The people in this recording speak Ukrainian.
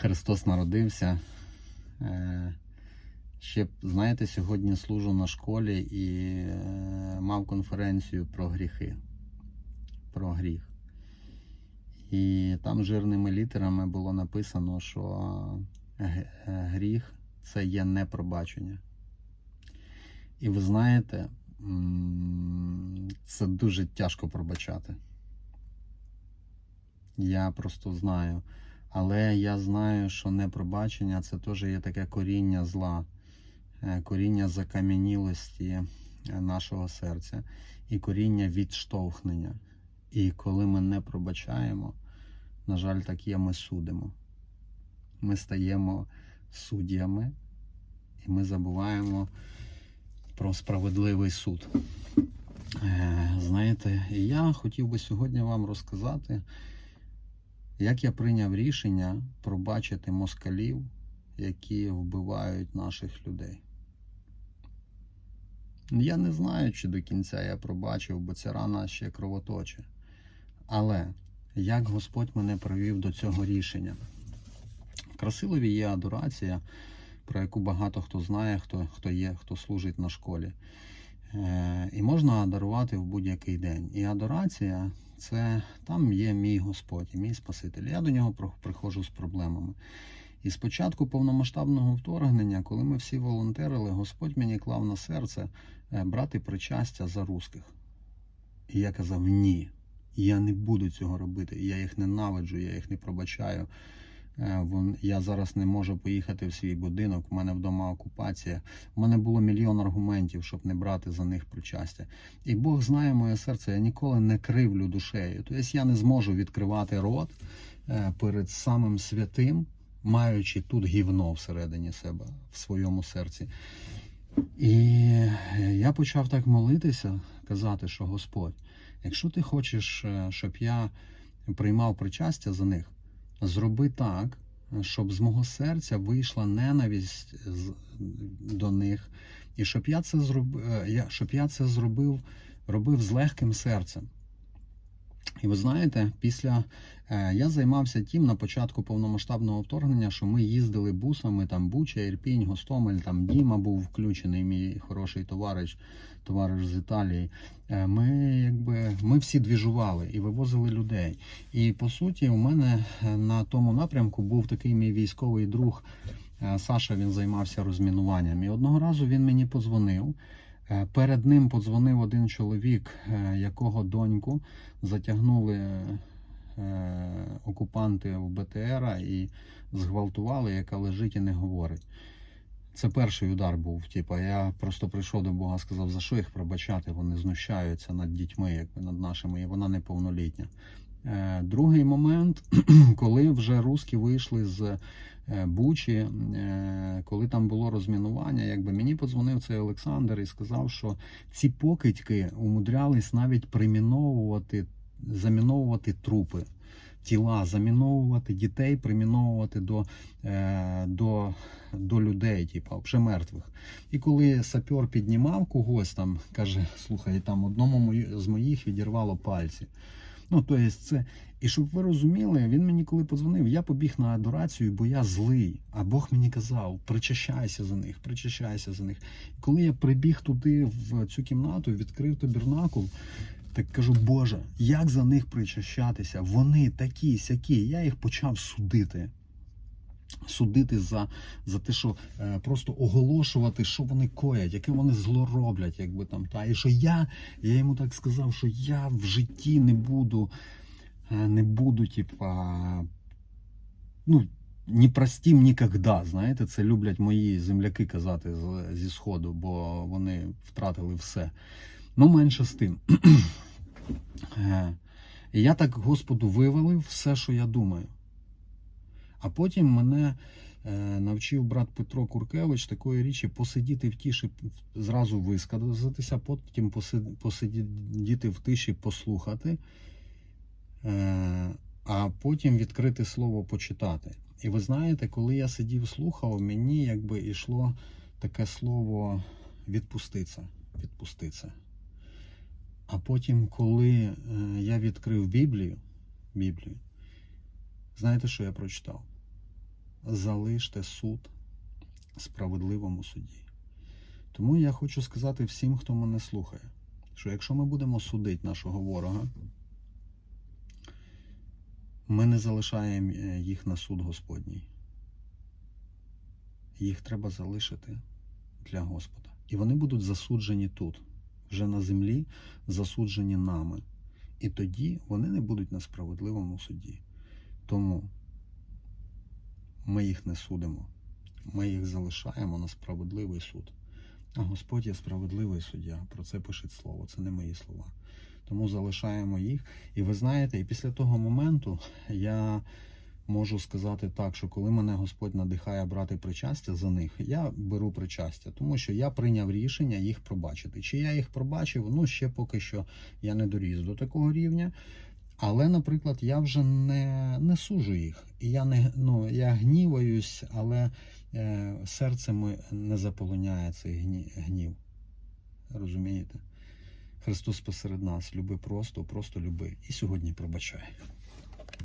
Христос народився. Е, Ще, знаєте, сьогодні служу на школі і е, мав конференцію про гріхи. Про гріх. І там жирними літерами було написано, що е, гріх це є непробачення. І ви знаєте, це дуже тяжко пробачати. Я просто знаю. Але я знаю, що непробачення це теж є таке коріння зла, е, коріння закам'янілості е, нашого серця і коріння відштовхнення. І коли ми не пробачаємо, на жаль, так є, ми судимо. Ми стаємо суддями і ми забуваємо про справедливий суд. Е, Знаєте, я хотів би сьогодні вам розказати, як я прийняв рішення пробачити москалів, які вбивають наших людей. Я не знаю, чи до кінця я пробачив, бо ця рана ще кровоточе. Але як Господь мене привів до цього рішення? В Красилові є адорація, про яку багато хто знає, хто, хто є, хто служить на школі. Е, і можна адарувати в будь-який день. І адорація це там є мій Господь, і мій Спаситель. Я до нього приходжу з проблемами. І спочатку повномасштабного вторгнення, коли ми всі волонтерили, Господь мені клав на серце е, брати причастя за русських. І я казав: ні, я не буду цього робити. Я їх ненавиджу, я їх не пробачаю. Е, Я зараз не можу поїхати в свій будинок, у мене вдома окупація. У мене було мільйон аргументів, щоб не брати за них причастя. І Бог знає моє серце, я ніколи не кривлю душею. Тобто я не зможу відкривати рот е, перед самим святим, маючи тут гівно всередині себе, в своєму серці. І я почав так молитися, казати, що Господь, якщо ти хочеш, е, щоб я приймав причастя за них, зроби так, щоб з мого серця вийшла ненависть до них, і щоб я це зробив, я, щоб я це зробив, робив з легким серцем. І ви знаєте, після е, я займався тим на початку повномасштабного вторгнення, що ми їздили бусами, там Буча, Ірпінь, Гостомель, там Діма був включений, мій хороший товариш, товариш з Італії. Е, Ми якби ми всі двіжували і вивозили людей. І по суті, у мене е, на тому напрямку був такий мій військовий друг. Саша він займався розмінуванням. І одного разу він мені подзвонив. Е, Перед ним подзвонив один чоловік, е, якого доньку затягнули е, окупанти в БТР і зґвалтували, яка лежить і не говорить. Це перший удар був. Типа, я просто прийшов до Бога, сказав, за що їх пробачати? Вони знущаються над дітьми, якби над нашими, і вона неповнолітня. Другий момент, коли вже русські вийшли з Бучі, коли там було розмінування, якби мені подзвонив цей Олександр і сказав, що ці покидьки умудрялись навіть приміновувати, заміновувати трупи. Тіла заміновувати дітей, приміновувати до, е, до, до людей, типу, вже мертвих. І коли сапер піднімав когось там, каже: слухай, там одному з моїх відірвало пальці. Ну, то є це. І щоб ви розуміли, він мені коли подзвонив, я побіг на адорацію, бо я злий. А Бог мені казав: причащайся за них, причащайся за них. І коли я прибіг туди, в цю кімнату, відкрив табірнакул, так кажу, Боже, як за них причащатися? Вони такі, сякі. Я їх почав судити. Судити за, за те, що е, просто оголошувати, що вони коять, яке вони зло роблять, якби там та. І що я, я йому так сказав, що я в житті не буду, е, не буду, типа, ну, ні простім нікогда. Знаєте, це люблять мої земляки казати зі сходу, бо вони втратили все. Ну, менше з тим. Е, я так Господу вивалив все, що я думаю. А потім мене е, навчив брат Петро Куркевич такої річі посидіти в тиші, зразу висказатися, потім посидіти в тиші, послухати, е, а потім відкрити слово почитати. І ви знаєте, коли я сидів слухав, мені якби йшло таке слово відпуститься. Відпуститься. А потім, коли е, я відкрив Біблію, Біблію, знаєте, що я прочитав? Залиште суд справедливому суді. Тому я хочу сказати всім, хто мене слухає, що якщо ми будемо судити нашого ворога, ми не залишаємо е, їх на суд Господній. Їх треба залишити для Господа. І вони будуть засуджені тут, вже на землі, засуджені нами. І тоді вони не будуть на справедливому суді. Тому ми їх не судимо. Ми їх залишаємо на справедливий суд. А Господь є справедливий суддя. Про це пишеть слово, це не мої слова. Тому залишаємо їх. І ви знаєте, і після того моменту я можу сказати так, що коли мене Господь надихає брати причастя за них, я беру причастя, тому що я прийняв рішення їх пробачити. Чи я їх пробачив? Ну ще поки що я не доріс до такого рівня. Але, наприклад, я вже не, не сужу їх. І я не ну, я гніваюсь, але е, серце моє не заполоняє цей гні, гнів. Розумієте? Христос посеред нас, люби просто, просто люби. І сьогодні пробачай.